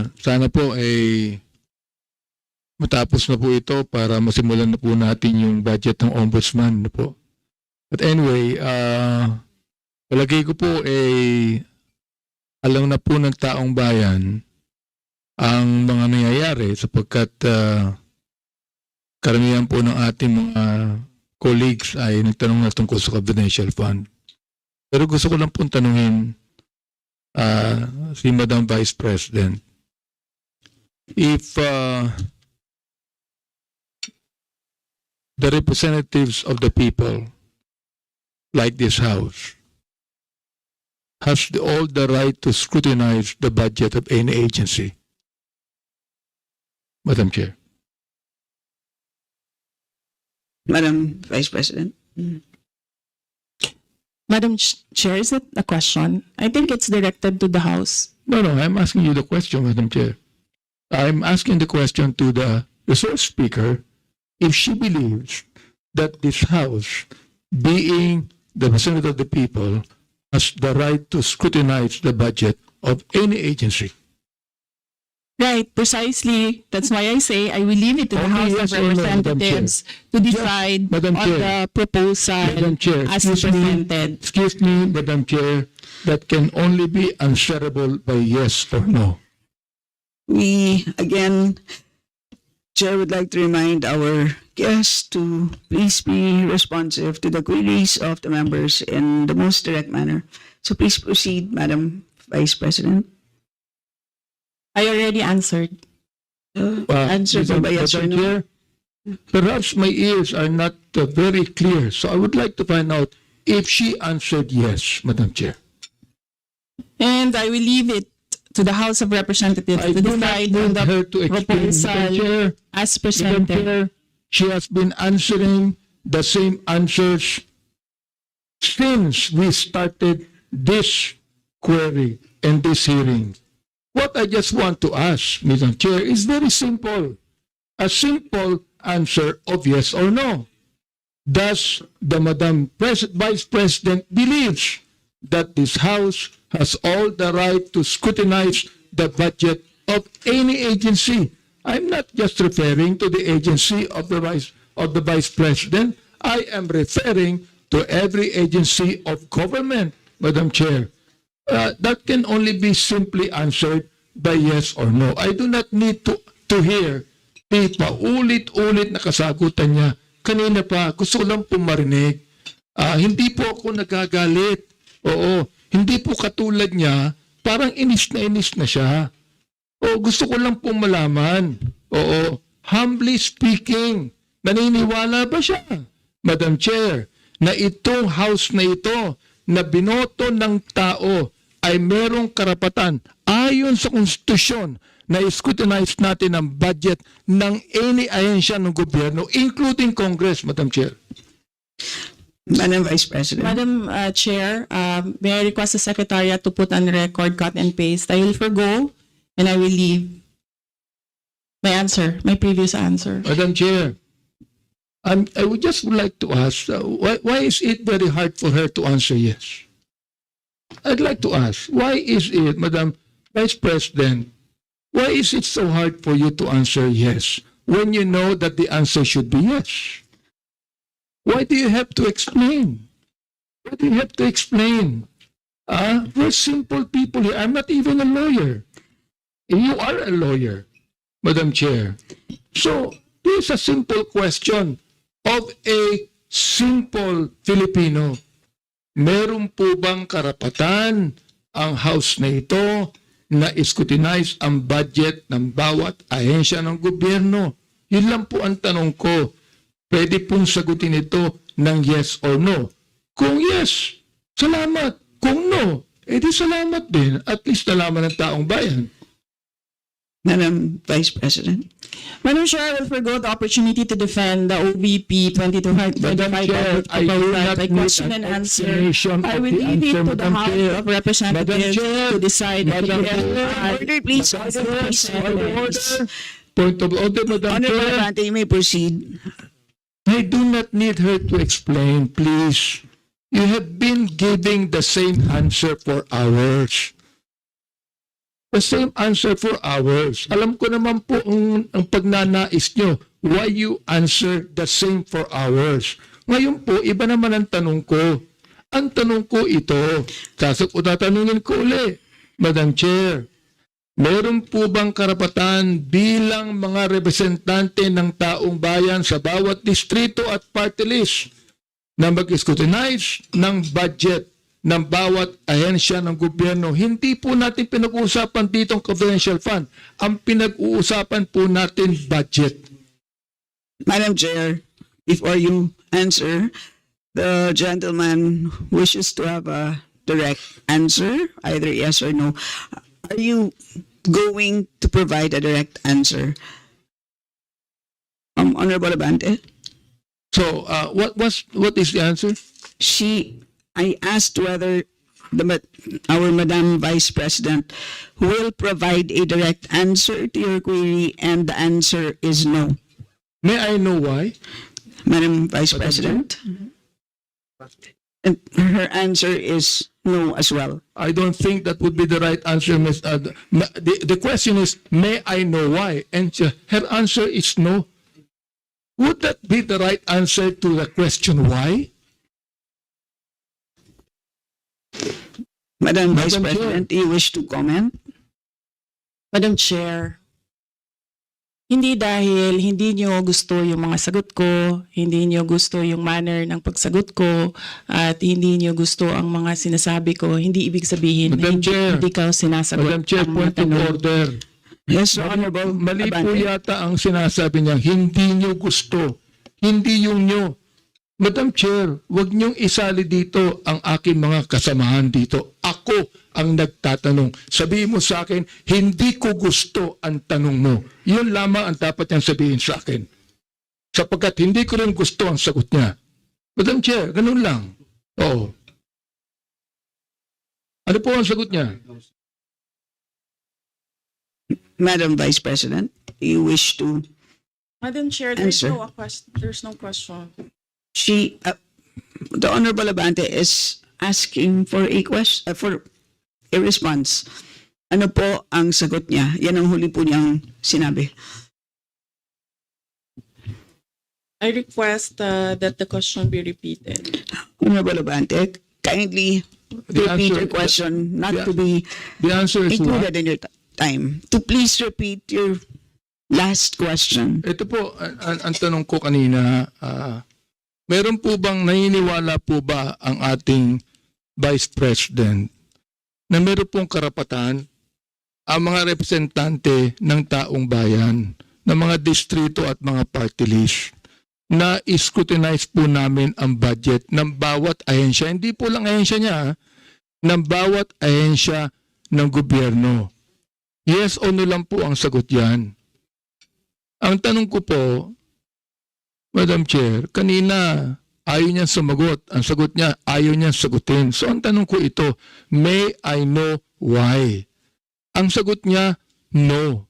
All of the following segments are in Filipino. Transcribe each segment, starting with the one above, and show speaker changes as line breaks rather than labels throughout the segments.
ah, sana po ay matapos na po ito para masimulan na po natin yung budget ng ombudsman. No po. But anyway, ah palagay ko po ay alam na po ng taong bayan ang mga nangyayari sapagkat ah, karamihan po ng ating mga colleagues ay nagtanong na tungkol sa confidential fund. Pero gusto ko lang pong tanungin ah, si Madam Vice President if ah, the representatives of the people like this house has the, all the right to scrutinize the budget of any agency. Madam Chair.
Madam Vice President.
Madam Ch- Chair, is it a question? I think it's directed to the House.
No, no, I'm asking you the question, Madam Chair. I'm asking the question to the resource speaker if she believes that this House, being the representative of the people, has the right to scrutinize the budget of any agency.
Right, precisely. That's why I say I will leave it to the
Only
House
yes
of
no, Madam
Representatives to decide
Madam
on
Chair.
the proposal
Madam Chair,
as
excuse me,
presented.
excuse me, Madam Chair, that can only be answerable by yes or no.
We, again, Chair would like to remind our guests to please be responsive to the queries of the members in the most direct manner. So please proceed, Madam Vice President.
I already answered.
Uh,
Uh,
Answer
Madam-
by yes or
Madam
no.
Chair, Perhaps my ears are not uh, very clear, so I would like to find out if she answered yes, Madam Chair.
And I will leave it to the House of Representatives
I
to
do not
decide on
need
the
her to explain, Madam
proposal
Chair.
as
Madam
presented.
Chair, she has been answering the same answers since we started this query and this hearing. What I just want to ask, Madam Chair, is very simple. A simple answer of yes or no. Does the Madam Pres- Vice President believes that this House has all the right to scrutinize the budget of any agency? I'm not just referring to the agency of the Vice of the Vice President. I am referring to every agency of government, Madam Chair. Uh, that can only be simply answered by yes or no. I do not need to to hear di paulit-ulit na kasagutan niya. Kanina pa, gusto ko lang po marinig. Ah, hindi po ako nagagalit. Oo, hindi po katulad niya, parang inis na inis na siya. O gusto ko lang po malaman. Oo, humbly speaking, naniniwala ba siya, Madam Chair, na itong house na ito na binoto ng tao ay merong karapatan ayon sa konstitusyon na scrutinize natin ang budget ng any ahensya ng gobyerno, including Congress, Madam Chair.
Madam Vice President.
Madam uh, Chair, um, may I request the Secretariat to put on record cut and paste. I will forgo and I will leave my answer, my previous answer.
Madam Chair, I'm, I would just like to ask, uh, why, why is it very hard for her to answer yes? I'd like to ask, why is it, Madam Vice President, why is it so hard for you to answer yes when you know that the answer should be yes? Why do you have to explain? Why do you have to explain? Ah, we're simple people here. I'm not even a lawyer. You are a lawyer, Madam Chair. So, this is a simple question of a simple Filipino. Meron po bang karapatan ang House na ito na scrutinize ang budget ng bawat ahensya ng gobyerno? Yun lang po ang tanong ko. Pwede pong sagutin ito ng yes or no. Kung yes, salamat. Kung no, edi salamat din. At least nalaman ng taong bayan.
Madam Vice President.
Madam Chair, I will forgo the opportunity to defend the OVP 2025
Madam Chair,
budget
I do
proposal
not
by question
an
and answer. I will
the
leave it to the
Madam
House
Chair.
of Representatives
Chair,
to decide.
Madam Chair,
Order, please.
As
Order, please.
presented.
Order.
Point of order, Madam
Honorable
Chair.
Abante, you may proceed.
I do not need her to explain, please. You have been giving the same answer for hours. the same answer for hours. Alam ko naman po ang, ang pagnanais nyo, why you answer the same for hours. Ngayon po, iba naman ang tanong ko. Ang tanong ko ito, sasok o tatanungin ko uli, Madam Chair, meron po bang karapatan bilang mga representante ng taong bayan sa bawat distrito at party list na mag-scrutinize ng budget ng bawat ahensya ng gobyerno. Hindi po natin pinag-uusapan dito ang confidential fund. Ang pinag-uusapan po natin budget.
Madam Chair, before you answer, the gentleman wishes to have a direct answer, either yes or no. Are you going to provide a direct answer? Um, Honorable Abante,
So, uh, what was what is the answer?
she, I asked whether the, ma- our Madam Vice President will provide a direct answer to your query, and the answer is no.
May I know why?
Madam Vice President? And her answer is no as well.
I don't think that would be the right answer, Ms. Uh, the, the, the question is, may I know why? And her answer is no. Would that be the right answer to the question why?
Madam Vice
Madam Chair.
President, do you wish to comment?
Madam Chair, hindi dahil hindi niyo gusto yung mga sagot ko, hindi niyo gusto yung manner ng pagsagot ko, at hindi niyo gusto ang mga sinasabi ko, hindi ibig sabihin na
Madam
hindi,
Chair.
hindi ka sinasagot
Madam Chair,
ang mga
point of
tanong.
order.
Yes, Honorable
Mali po
Abante.
yata ang sinasabi niya, hindi niyo gusto. Hindi yung niyo. Madam Chair, wag niyong isali dito ang aking mga kasamahan dito. Ako ang nagtatanong. Sabihin mo sa akin, hindi ko gusto ang tanong mo. Yun lamang ang dapat niyang sabihin sa akin. Sapagkat hindi ko rin gusto ang sagot niya. Madam Chair, ganun lang. Oo. Ano po ang sagot niya?
Madam Vice President, do you wish to?
Madam Chair, there's
Answer.
no, a quest- there's no question.
She, uh, the Honorable Abante is asking for a question, uh, for a response. Ano po ang sagot niya? Yan ang huli po niyang sinabi.
I request uh, that the question be repeated.
Honorable Abante, kindly
The
repeat
answer-
your question, not
the-
to be
The answer is what?
included in your time. To please repeat your last question.
Ito po, ang, ang, ang tanong ko kanina, ah, meron po bang naniniwala po ba ang ating Vice President na meron pong karapatan ang mga representante ng taong bayan, ng mga distrito at mga party list na scrutinize po namin ang budget ng bawat ahensya. Hindi po lang ahensya niya, ng bawat ahensya ng gobyerno. Yes o no lang po ang sagot yan. Ang tanong ko po, Madam Chair, kanina ayaw niya sumagot. Ang sagot niya, ayaw niya sagutin. So ang tanong ko ito, may I know why? Ang sagot niya, no.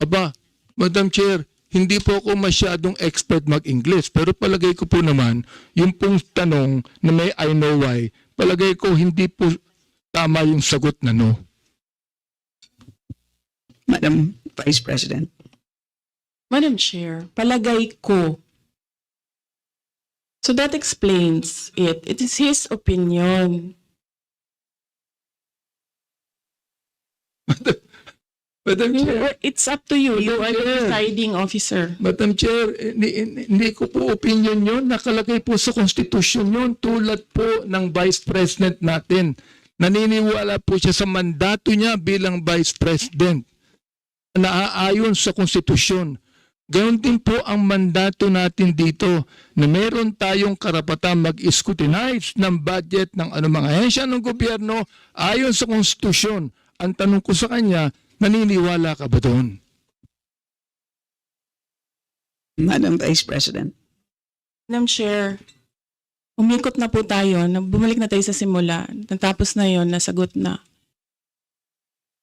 Aba, Madam Chair, hindi po ako masyadong expert mag-English. Pero palagay ko po naman, yung pong tanong na may I know why, palagay ko hindi po tama yung sagot na no.
Madam Vice President.
Madam Chair, palagay ko. So that explains it. It is his opinion.
Madam Chair,
It's up to you. You are the
Chair.
deciding officer.
Madam Chair, hindi, hindi ko po opinion yun. Nakalagay po sa Constitution yun tulad po ng Vice President natin. Naniniwala po siya sa mandato niya bilang Vice President. Naaayon sa Konstitusyon. Gayon din po ang mandato natin dito na meron tayong karapatan mag-scrutinize ng budget ng anumang ahensya ng gobyerno ayon sa Konstitusyon. Ang tanong ko sa kanya, naniniwala ka ba doon?
Madam Vice President.
Madam Chair, umikot na po tayo. Bumalik na tayo sa simula. Natapos na yon nasagot na.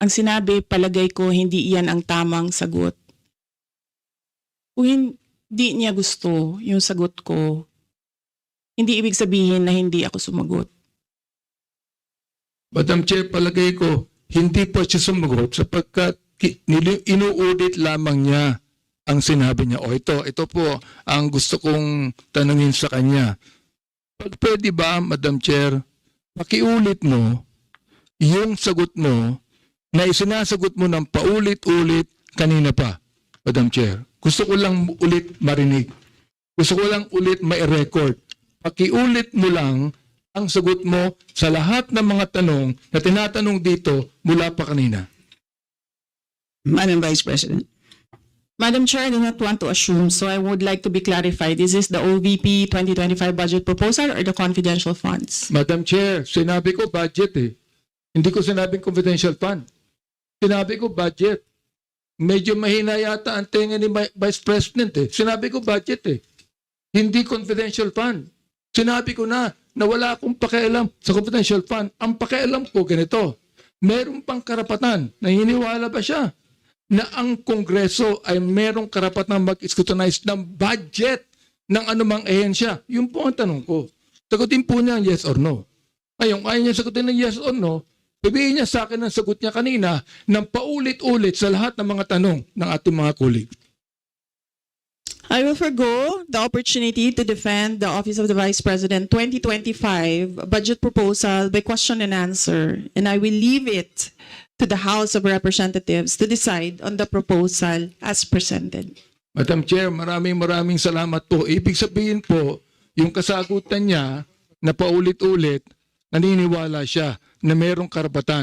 Ang sinabi, palagay ko, hindi iyan ang tamang sagot. Kung hindi niya gusto yung sagot ko, hindi ibig sabihin na hindi ako sumagot.
Madam Chair, palagay ko, hindi po siya sumagot sapagkat inuulit lamang niya ang sinabi niya. O ito, ito po ang gusto kong tanungin sa kanya. Pwede ba, Madam Chair, pakiulit mo yung sagot mo na isinasagot mo ng paulit-ulit kanina pa, Madam Chair. Gusto ko lang ulit marinig. Gusto ko lang ulit ma-record. Pakiulit mo lang ang sagot mo sa lahat ng mga tanong na tinatanong dito mula pa kanina.
Madam Vice President.
Madam Chair, I do not want to assume, so I would like to be clarified. Is this the OVP 2025 budget proposal or the confidential funds?
Madam Chair, sinabi ko budget eh. Hindi ko sinabing confidential fund. Sinabi ko budget. Medyo mahina yata ang tenga ni Vi- Vice President eh. Sinabi ko budget eh. Hindi confidential fund. Sinabi ko na na wala akong pakialam sa confidential fund. Ang pakialam ko ganito. Meron pang karapatan. Naniniwala ba siya na ang Kongreso ay merong karapatan mag-scrutinize ng budget ng anumang ehensya? Yun po ang tanong ko. Sagutin po niya yes or no. Ngayon, ayaw niya sagutin ng yes or no, sabihin niya sa akin ang sagot niya kanina ng paulit-ulit sa lahat ng mga tanong ng ating mga kulig.
I will forgo the opportunity to defend the Office of the Vice President 2025 budget proposal by question and answer, and I will leave it to the House of Representatives to decide on the proposal as presented.
Madam Chair, maraming maraming salamat po. Ibig sabihin po, yung kasagutan niya na paulit-ulit, naniniwala siya na merong karapatan